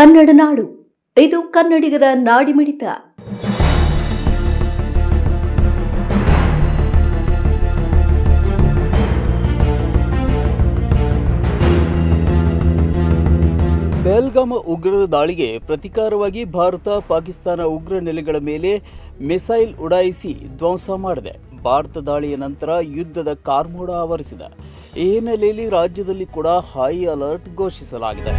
ಕನ್ನಡ ನಾಡು. ಇದು ಕನ್ನಡಿಗರ ನಾಡಿಮಿಡಿತ ಪೆಹಲ್ಗಾಮ ಉಗ್ರರ ದಾಳಿಗೆ ಪ್ರತಿಕಾರವಾಗಿ ಭಾರತ, ಪಾಕಿಸ್ತಾನ ಉಗ್ರ ನೆಲೆಗಳ ಮೇಲೆ ಮಿಸೈಲ್ ಉಡಾಯಿಸಿ ಧ್ವಂಸ ಮಾಡಿದೆ. ಭಾರತ ದಾಳಿಯ ನಂತರ ಯುದ್ಧದ ಕಾರ್ಮೋಡ ಆವರಿಸಿದೆ. ಈ ಹಿನ್ನೆಲೆಯಲ್ಲಿ ರಾಜ್ಯದಲ್ಲಿ ಕೂಡ ಹೈ ಅಲರ್ಟ್ ಘೋಷಿಸಲಾಗಿದೆ.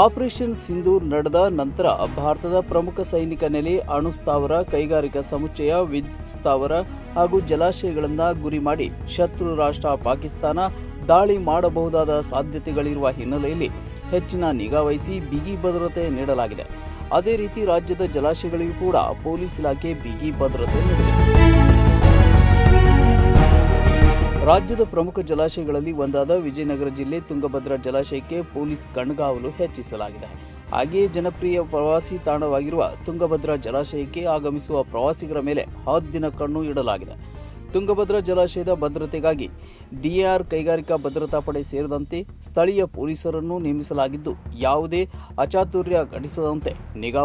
ಆಪರೇಷನ್ ಸಿಂಧೂರ್ ನಡೆದ ನಂತರ ಭಾರತದ ಪ್ರಮುಖ ಸೈನಿಕ ನೆಲೆ, ಅಣು ಸ್ಥಾವರ, ಕೈಗಾರಿಕಾ ಸಮುಚ್ಚಯ, ವಿದ್ಯುತ್ ಸ್ಥಾವರ ಹಾಗೂ ಜಲಾಶಯಗಳನ್ನು ಗುರಿ ಮಾಡಿ ಶತ್ರು ರಾಷ್ಟ್ರ ಪಾಕಿಸ್ತಾನ ದಾಳಿ ಮಾಡಬಹುದಾದ ಸಾಧ್ಯತೆಗಳಿರುವ ಹಿನ್ನೆಲೆಯಲ್ಲಿ ಹೆಚ್ಚಿನ ನಿಗಾ ವಹಿಸಿ ಬಿಗಿ ಭದ್ರತೆ ನೀಡಲಾಗಿದೆ. ಅದೇ ರೀತಿ ರಾಜ್ಯದ ಜಲಾಶಯಗಳಿಗೂ ಕೂಡ ಪೊಲೀಸ್ ಇಲಾಖೆ ಬಿಗಿ ಭದ್ರತೆ ನೀಡಿದೆ. ರಾಜ್ಯದ ಪ್ರಮುಖ ಜಲಾಶಯಗಳಲ್ಲಿ ಒಂದಾದ ವಿಜಯನಗರ ಜಿಲ್ಲೆ ತುಂಗಭದ್ರಾ ಜಲಾಶಯಕ್ಕೆ ಪೊಲೀಸ್ ಕಣ್ಗಾವಲು ಹೆಚ್ಚಿಸಲಾಗಿದೆ. ಹಾಗೆಯೇ ಜನಪ್ರಿಯ ಪ್ರವಾಸಿ ತಾಣವಾಗಿರುವ ತುಂಗಭದ್ರಾ ಜಲಾಶಯಕ್ಕೆ ಆಗಮಿಸುವ ಪ್ರವಾಸಿಗರ ಮೇಲೆ ಹದ್ದಿನ ಕಣ್ಣು ಇಡಲಾಗಿದೆ. ತುಂಗಭದ್ರಾ ಜಲಾಶಯದ ಭದ್ರತೆಗಾಗಿ ಡಿಆರ್ ಕೈಗಾರಿಕಾ ಭದ್ರತಾ ಪಡೆ ಸೇರಿದಂತೆ ಸ್ಥಳೀಯ ಪೊಲೀಸರನ್ನು ನೇಮಿಸಲಾಗಿದ್ದು, ಯಾವುದೇ ಅಚಾತುರ್ಯ ಘಟಿಸದಂತೆ ನಿಗಾ